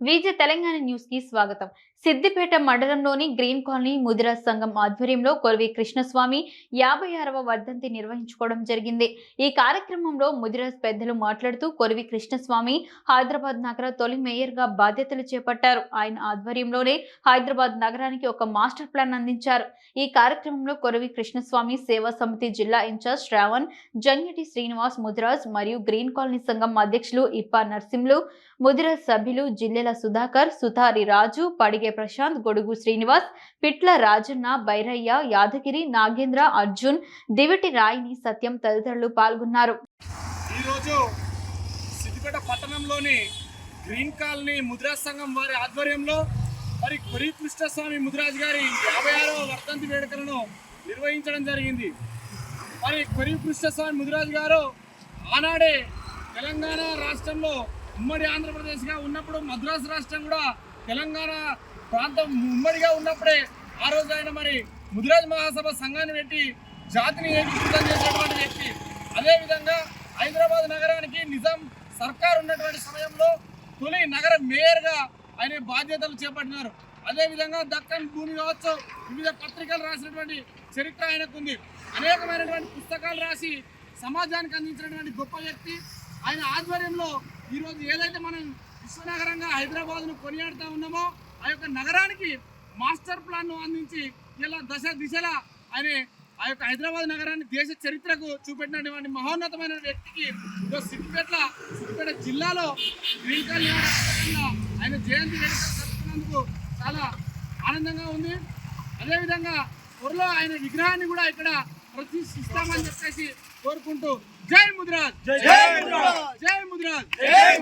విజయ తెలంగాణ న్యూస్కి స్వాగతం. సిద్దిపేట మండలంలోని గ్రీన్ కాలనీ ముదిరాజ్ సంఘం ఆధ్వర్యంలో కొరవి కృష్ణస్వామి యాభై ఆరవ వర్ధంతి నిర్వహించుకోవడం జరిగింది. ఈ కార్యక్రమంలో ముదిరాజ్ పెద్దలు మాట్లాడుతూ కొరవి కృష్ణస్వామి హైదరాబాద్ నగర తొలి మేయర్గా బాధ్యతలు చేపట్టారు. ఆయన ఆధ్వర్యంలోనే హైదరాబాద్ నగరానికి ఒక మాస్టర్ ప్లాన్ అందించారు. ఈ కార్యక్రమంలో కొరవి కృష్ణస్వామి సేవా సమితి జిల్లా ఇన్ఛార్జ్ శ్రావణ్ జంగిటి శ్రీనివాస్ ముదిరాజ్ మరియు గ్రీన్ కాలనీ సంఘం అధ్యక్షులు ఇప్పా నర్సింలు ముదిరాజ్ సభ్యులు జిల్లెల సుధాకర్ సుతారి రాజు పడిగే ప్రశాంత్ గొడుగు శ్రీనివాస్ పిట్ల రాజన్న బైరయ్య యాదగిరి నాగేంద్ర అర్జున్ దివిటి రాయిని సత్యం తదితరులు పాల్గొన్నారు. ఈరోజు సిద్దిపేట పట్టణంలోని గ్రీన్ కాలనీ ముద్రాజ్ సంఘం వారి ఆధ్వర్యంలో మరి కొరి కృష్ణస్వామి ముద్రాజ్ గారి యాభై ఆరవ వర్ధంతి వేడుకలను నిర్వహించడం జరిగింది. మరి కొరి కృష్ణస్వామి ముద్రాజ్ గారు ఆనాడే తెలంగాణ రాష్ట్రంలో ఉమ్మడి ఆంధ్రప్రదేశ్గా ఉన్నప్పుడు మద్రాసు రాష్ట్రం కూడా తెలంగాణ ప్రాంతం ఉమ్మడిగా ఉన్నప్పుడే ఆ రోజు ఆయన మరి ముదిరాజ్ మహాసభ సంఘాన్ని పెట్టి జాతిని ఏకీకృతం చేసినటువంటి వ్యక్తి. అదేవిధంగా హైదరాబాద్ నగరానికి నిజాం సర్కార్ ఉన్నటువంటి సమయంలో తొలి నగర మేయర్గా ఆయన బాధ్యతలు చేపట్టినారు. అదేవిధంగా దక్కన్ భూమి కావచ్చు వివిధ పత్రికలు రాసినటువంటి చరిత్ర ఆయనకుంది. అనేకమైనటువంటి పుస్తకాలు రాసి సమాజానికి అందించినటువంటి గొప్ప వ్యక్తి. ఆయన ఆధ్వర్యంలో ఈరోజు ఏదైతే మనం విశ్వనగరంగా హైదరాబాద్ను కొనియాడుతూ ఉన్నామో ఆ యొక్క నగరానికి మాస్టర్ ప్లాన్ను అందించి ఇలా దశ దిశలా అనే ఆ యొక్క హైదరాబాద్ నగరాన్ని దేశ చరిత్రకు చూపెట్టినటువంటి మహోన్నతమైన వ్యక్తికి సిద్దిపేట సిద్దిపేట జిల్లాలో గ్రీన్ కాలనీ ఆయన జయంతి వేడుకలు జరుపుకున్నందుకు చాలా ఆనందంగా ఉంది. అదేవిధంగా త్వరలో ఆయన విగ్రహాన్ని కూడా ఇక్కడ ప్రతిష్ఠిస్తామని చెప్పేసి కోరుకుంటూ జై ముద్రాజ్. జై ముద్రాజ్. జై ముద్రాజ్.